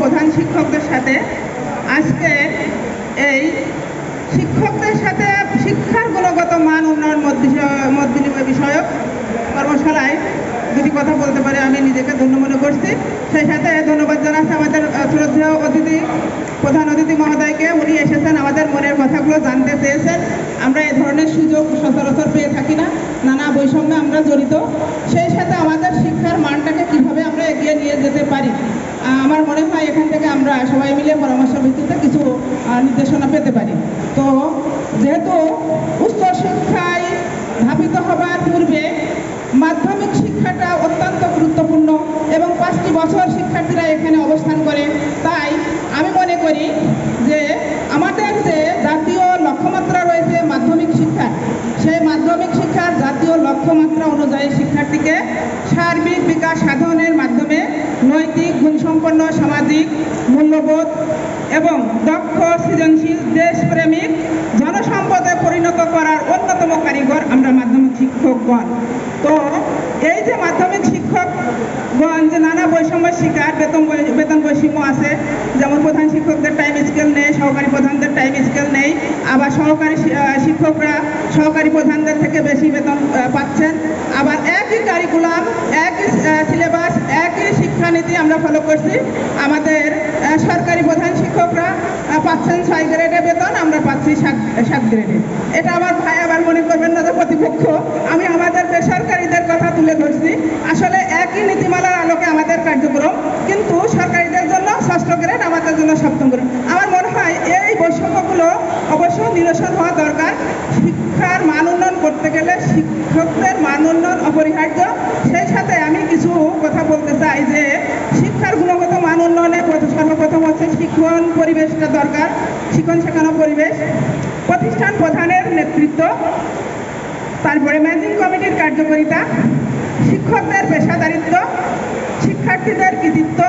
প্রধান শিক্ষকদের সাথে আজকে এই শিক্ষকদের সাথে শিক্ষার গুণগত মান উন্নয়ন মত বিনিময় বিষয়ক কর্মশালায় দুটি কথা বলতে পারে, আমি নিজেকে ধন্য মনে করছি। সেই সাথে ধন্যবাদ জানাচ্ছি আমাদের শ্রদ্ধেয় অতিথি, প্রধান অতিথি মহোদয়কে। উনি এসেছেন আমাদের মনের কথাগুলো জানতে চেয়েছেন। আমরা এই ধরনের সুযোগ সচরাচর পেয়ে থাকি না। নানা বৈষম্যে আমরা জড়িত। সেই সাথে আমাদের আমার মনে হয় এখান থেকে আমরা সবাই মিলে পরামর্শ ভিত্তিতে কিছু নির্দেশনা পেতে পারি। তো যেহেতু উচ্চ শিক্ষায় ধাবিত হবার পূর্বে মাধ্যমিক শিক্ষাটা অত্যন্ত গুরুত্বপূর্ণ এবং পাঁচটি বছর শিক্ষার্থীরা এখানে অবস্থান করে, তাই আমি মনে করি যে আমাদের যে জাতীয় লক্ষ্যমাত্রা রয়েছে মাধ্যমিক শিক্ষার, সেই মাধ্যমিক শিক্ষার জাতীয় লক্ষ্যমাত্রা অনুযায়ী শিক্ষার্থীকে সার্বিক বিকাশ সাধনের মাধ্যমে নৈতিক গুণসম্পন্ন, সামাজিক, মূল্যবোধ এবং দক্ষ, সৃজনশীল, দেশপ্রেমিক, জনসম্পদে পরিণত করার অন্যতম কারিগর আমরা মাধ্যমিক শিক্ষকগণ। তো এই যে মাধ্যমিক শিক্ষকগণ যে নানা বৈষম্যের শিকার, বেতন বেতন বৈষম্য আছে, যেমন প্রধান শিক্ষকদের টাইম স্কেল নেই, সহকারী প্রধানদের টাইম স্কেল নেই, আবার সহকারী শিক্ষকরা সহকারী প্রধানদের থেকে বেশি বেতন পাচ্ছেন, আবার একই কারিকুলাম শিক্ষানীতি আমরা ফলো করছি। আমাদের সরকারি প্রধান শিক্ষকরা পাচ্ছেন ছয় গ্রেডে বেতন, আমরা পাচ্ছি সাত সাত গ্রেডে এটা আমার ভাই আবার মনে করবেন না যে প্রতিপক্ষ। আমি আমাদের বেসরকারিদের কথা তুলে ধরছি। আসলে একই নীতিমালার আলোকে আমাদের কার্যক্রম, কিন্তু সরকারিদের জন্য ষষ্ঠ গ্রেড আমাদের জন্য সপ্তম গ্রেড আমার মনে হয় এই বৈষম্যগুলো অবশ্য নিরসন হওয়া দরকার। শিক্ষার মান উন্নয়ন করতে গেলে শিক্ষকদের মান উন্নয়ন অপরিহার্য। শিক্ষণ পরিবেশটা দরকার শিখন শেখানো পরিবেশ। প্রতিষ্ঠান প্রধানের নেতৃত্ব, তারপরে ম্যানেজিং কমিটির কার্যকারিতা, শিক্ষকদের পেশাদারিত্ব, শিক্ষার্থীদের কৃতিত্ব